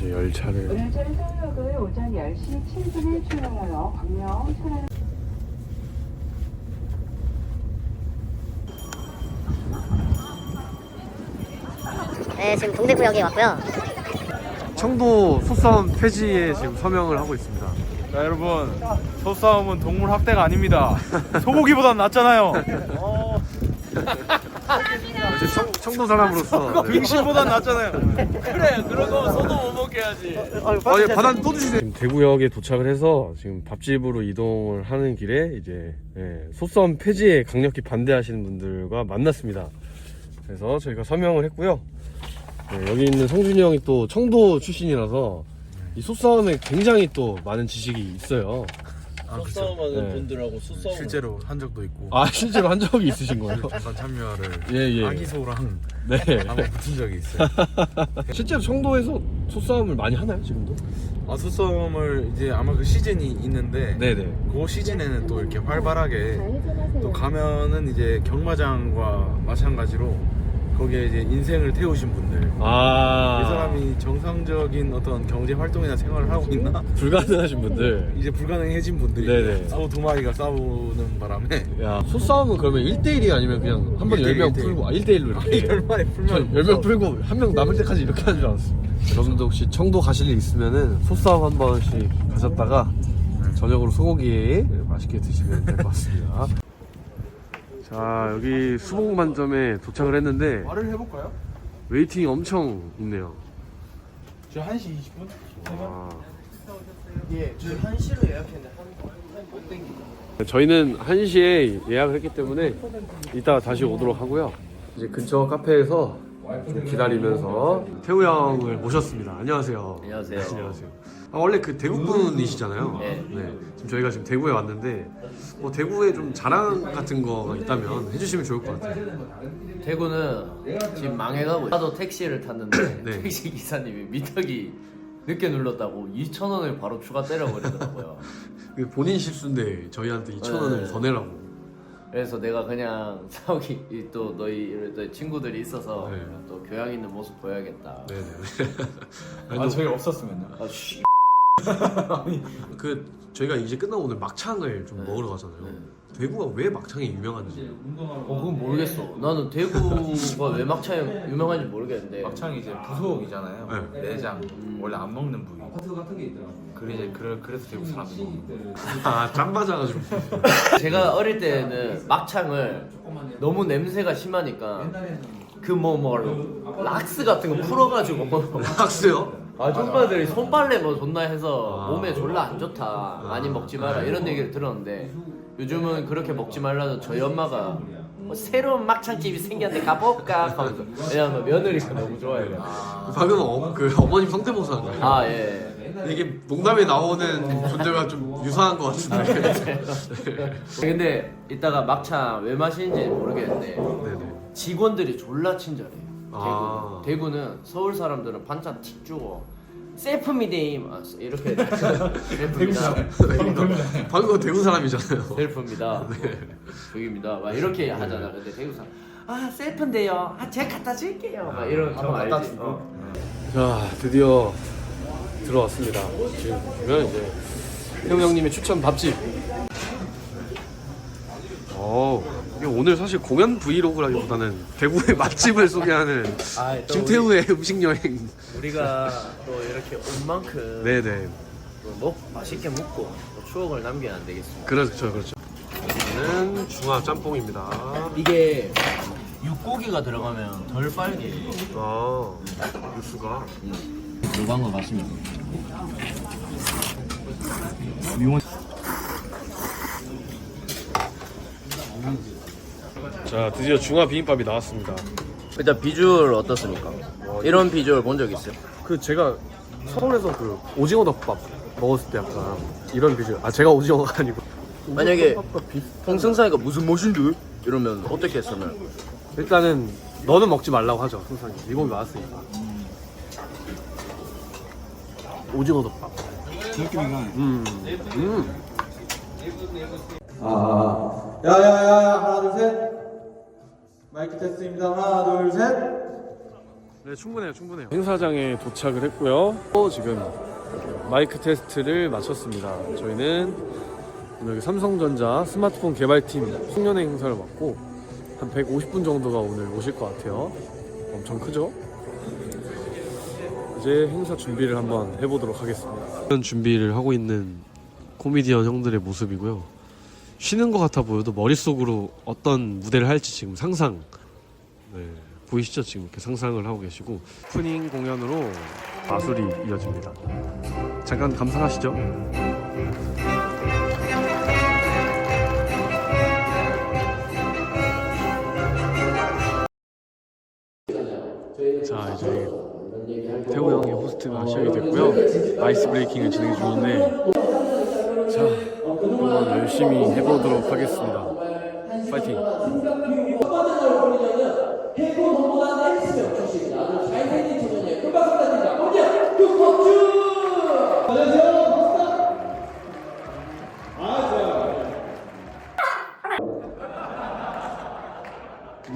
이제 열차를. 오늘자는 서울역을 오전 10시 7분에 출발하여 광명, 천안 네, 지금 동대구역에 왔고요. 청도 소싸움 폐지에 지금 서명을 하고 있습니다. 자 여러분. 소싸움은 동물 학대가 아닙니다. 소고기보단 낫잖아요. 역 시 청, 청도 사람으로서 네. 등심보단 낫잖아요 그래 그러고 소도 못 먹게 해야지 아, 예, 바다 또 주시네. 지금 대구역에 도착을 해서 지금 밥집으로 이동을 하는 길에 이제 예, 소싸움 폐지에 강력히 반대하시는 분들과 만났습니다. 그래서 저희가 서명을 했고요. 예, 여기 있는 성준이 형이 또 청도 출신이라서 이 소싸움에 굉장히 또 많은 지식이 있어요. 소싸움하는 네. 분들하고 소싸움 실제로 한 적도 있고 아 실제로 한 적이 있으신 거예요? 잠깐 참여를 예 예. 아기소랑 네. 한번 붙은 적이 있어요 실제로 청도에서 소싸움을 많이 하나요 지금도? 아 소싸움을 이제 아마 그 시즌이 있는데 네네. 그 시즌에는 또 이렇게 활발하게 또 가면은 이제 경마장과 마찬가지로 거기에 이제 인생을 태우신 분들 아. 이 사람이 정상적인 어떤 경제 활동이나 생활을 하고 있나 불가능하신 분들. 이제 불가능해진 분들이 네네. 소두 마리가 싸우는 바람에 야, 소싸움은 그러면 1대1이 아니면 그냥 한 번 1대1, 10명 1대1. 풀고, 아, 1대1로 이렇게. 열 마리 풀면 10명 풀고 한 명 남을 때까지 이렇게 하는 줄 알았어. 여러분도 혹시 청도 가실 일 있으면은 소싸움 한 번씩 가셨다가 저녁으로 소고기 맛있게 드시면 될 것 같습니다. 자, 여기 수봉반점에 도착을 했는데 말을 해볼까요? 웨이팅이 엄청 있네요. 저 1시 20분? 아. 예, 저 1시로 예약했는데 한 땡기 저희는 1시에 예약을 했기 때문에 이따 다시 오도록 하고요. 이제 근처 카페에서 좀 기다리면서 태우 형을 모셨습니다. 안녕하세요. 안녕하세요. 안녕하세요. 아, 원래 그 대구 분이시잖아요. 네. 지금 저희가 지금 대구에 왔는데 뭐 대구에 좀 자랑 같은 거가 있다면 해주시면 좋을 것 같아요. 대구는 지금 망해가고 있어요. 나도 택시를 탔는데 네. 택시 기사님이 미터기 늦게 눌렀다고 2,000원을 바로 추가 때려버리더라고요 그 본인 실수인데 저희한테 2천 원을 네. 더 내라고. 그래서 내가 그냥 싸우기 이또 너희 또 친구들이 있어서 네. 또 교양 있는 모습 보여야겠다 네네. 아 저희 없었으면요 아, 쉬. 그 저희가 이제 끝나고 오늘 막창을 좀 먹으러 가잖아요. 대구가 왜 막창이 유명한지. 어, 그건 모르겠어. 나는 대구가 왜 막창 유명한지 모르겠는데. 막창이 이제 부속이잖아요. 네. 내장. 원래 안 먹는 부위. 그래 이제 그래, 그래서 대구 사람들이 먹는 거예요. 아, 짱 맞아가지고. 제가 어릴 때는 막창을 너무 냄새가 심하니까 그 뭐 뭐 락스 같은 거 풀어가지고 학수요? 아줌마들이 손빨래 뭐 존나 해서 아. 몸에 졸라 안 좋다. 많이 먹지 마라. 이런 얘기를 들었는데 요즘은 그렇게 먹지 말라는 저희 엄마가 뭐 새로운 막창집이 생겼는데 가볼까 하면서 왜냐면 며느리가 너무 좋아해요 방금 어, 그 어머님 성대모사 한 거예요. 아 예. 이게 농담에 나오는 분들과 좀 유사한 것 같은데. 근데 이따가 막창 왜 마시는지 모르겠는데 네네. 직원들이 졸라 친절해요. 대구. 아. 대구는 서울 사람들은 반찬 틱 주고 셀프미데임 아, 이렇게 셀프입니다. 방금 대구 사람이잖아요. 셀프입니다. 여기입니다. 막 이렇게 하잖아. 근데 대구 사람 아 셀프인데요. 아 제가 갖다 줄게요. 막 이런 거 알지? 어. 자, 드디어 들어왔습니다. 지금 보면 이제 태우 형님의 추천 밥집. 어, 이게 오늘 사실 공연 브이로그라기보다는 대구의 맛집을 소개하는 아, 또 김태우의 음식 여행. 우리, 우리가 또 이렇게 온 만큼 네네. 또 먹, 맛있게 먹고 또 추억을 남겨야 안 되겠습니까? 그렇죠, 그렇죠. 여기는 중화 짬뽕입니다. 이게 육고기가 들어가면 덜 빨개. 아, 육수가. 요구한 거 맞습니다. 자, 드디어 중화 비빔밥이 나왔습니다. 일단 비주얼 어떻습니까? 이런 비주얼 본 적 있어요? 그 제가 서울에서 그 오징어 덮밥 먹었을 때 약간 이런 비주얼. 아, 제가 오징어가 아니고. 만약에 홍승사이가 무슨 멋인데? 이러면 어떻게 했으면? 일단은 너는 먹지 말라고 하죠, 항상. 이 몸이 많았으니까. 오징어 덮밥. 음. 음. 아, 야야야야 하나 둘 셋. 마이크 테스트입니다. 하나, 둘, 셋. 네, 충분해요, 충분해요. 행사장에 도착을 했고요. 또 지금 마이크 테스트를 마쳤습니다. 저희는 여기 삼성전자 스마트폰 개발팀 송년회 행사를 맡고 한 150분 정도가 오늘 오실 것 같아요. 엄청 크죠? 이제 행사 준비를 한번 해보도록 하겠습니다. 이런 준비를 하고 있는 코미디언 형들의 모습이고요. 쉬는 것 같아 보여도 머릿속으로 어떤 무대를 할지 지금 상상 네, 보이시죠? 지금 이렇게 상상을 하고 계시고 오프닝 공연으로 마술이 이어집니다. 잠깐 감상하시죠. 자 이제 태호 형의 호스트가 시작이 됐고요. 아이스 브레이킹을 진행 중인데 자 한번 열심히 해보도록 하겠습니다. 파이팅!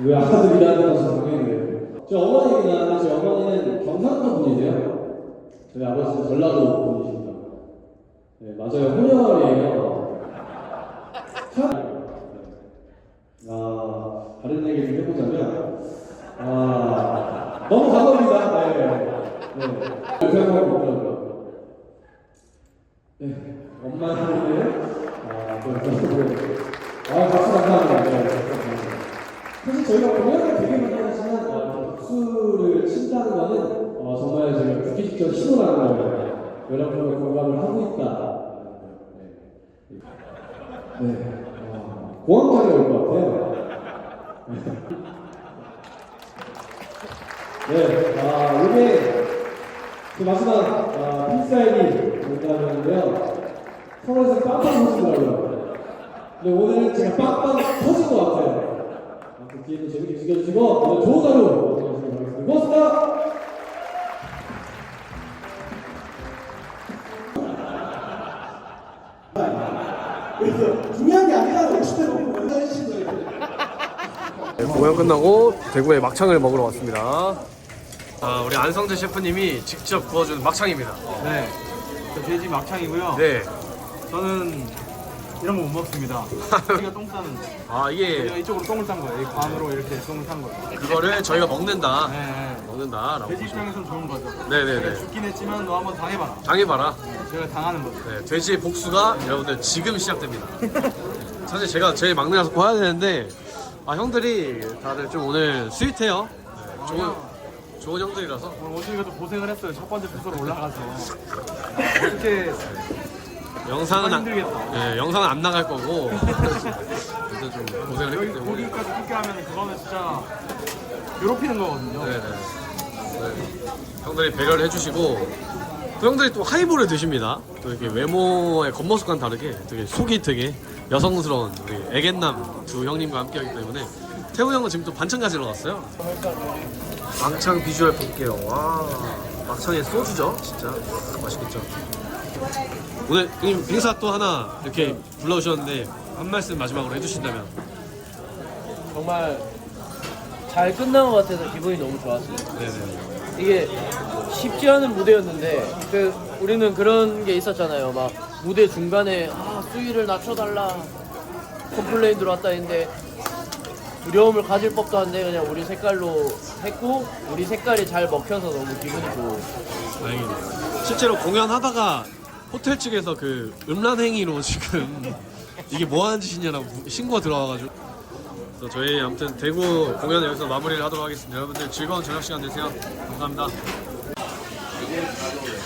왜 아까들이라는 것을 모르겠네요. 저 어머니긴 한데 제 어머니는 경상도 분이세요. 저희 아버지는 전라도 분이십니다. 네, 맞아요. 혼혈이에요. 참. 아, 다른 얘기 좀 해보자면, 아, 너무 감사합니다. 네. 네. 생각하고 있더라고요. 네. 엄마한테, 아, 좀, 아, 박수 감사합니다. 네. 사실 저희가 공연을 되게 많이 하지만 어, 박수를 친다는 거는 어, 정말 제가 듣기 직전 신호라는 거예요. 여러분과 공감을 하고 있다. 네. 네. 어, 공황장애 올것 같아요. 네. 아, 이게 그 마지막 아, 픽사이이 뭔가라는데요. 서울에서 빵빵 터지더라고요. 근데 오늘은 제가 빵빵 터진 것 같아요. 그 뒤에도 재밌게 즐겨주시고 오늘 좋은 하루 보내시길 바라겠습니다. 고맙습니다. 중요한 게 아니라고 60대 먹고 먼저 해주신 거예요. 네, 공연 끝나고 대구에 막창을 먹으러 왔습니다. 아, 우리 안성재 셰프님이 직접 구워준 막창입니다. 네. 저 돼지 막창이고요. 네. 저는 이런 거 못 먹습니다. 우리가 똥 싸는 거. 아, 저희가 이게 이쪽으로 똥을 싼 거예요. 이 관으로 이렇게 똥을 싼 거예요. 그거를 저희가 먹는다. 네, 네. 먹는다라고. 돼지 입장에서는 좋은 거죠. 네네네. 죽긴 했지만 너 한번 당해봐라. 당해봐라. 제가 당하는 거죠. 네, 돼지의 복수가 여러분들 지금 시작됩니다. 사실 제가 제일 막내라서 봐야 되는데 아 형들이 다들 좀 오늘 스윗해요. 네, 좋은 좋은 형들이라서 오늘 오시기도 고생을 했어요. 첫 번째 부서로 올라가서. 이렇게 영상은 안, 힘들겠다. 네, 영상은 안 나갈 거고 일단 좀 고생을 여기 했기 때문에 고기까지 굽게 하면 그거는 진짜 괴롭히는 거거든요. 네네 네. 형들이 배려를 해주시고 또 형들이 또 하이볼을 드십니다. 또 이렇게 외모의 겉모습과는 다르게 되게 속이 되게 여성스러운 우리 애견남 두 형님과 함께하기 때문에 태우 형은 지금 또 반찬 가지러 갔어요. 막창 비주얼 볼게요. 와 막창에 소주죠, 진짜 맛있겠죠. 오늘 형님 행사 또 하나 이렇게 불러주셨는데 한 말씀 마지막으로 해주신다면 정말 잘 끝난 것 같아서 기분이 너무 좋았어요. 네네. 이게 쉽지 않은 무대였는데 그 우리는 그런 게 있었잖아요. 막 무대 중간에 아 수위를 낮춰달라 컴플레인 들어왔다 했는데 두려움을 가질 법도 한데 그냥 우리 색깔로 했고 우리 색깔이 잘 먹혀서 너무 기분이 좋고 다행이네요. 실제로 공연하다가 호텔 측에서 그 음란 행위로 지금 이게 뭐 하는 짓이냐라고 신고가 들어와가지고 그래서 저희 아무튼 대구 공연 여기서 마무리를 하도록 하겠습니다. 여러분들 즐거운 저녁 시간 되세요. 감사합니다.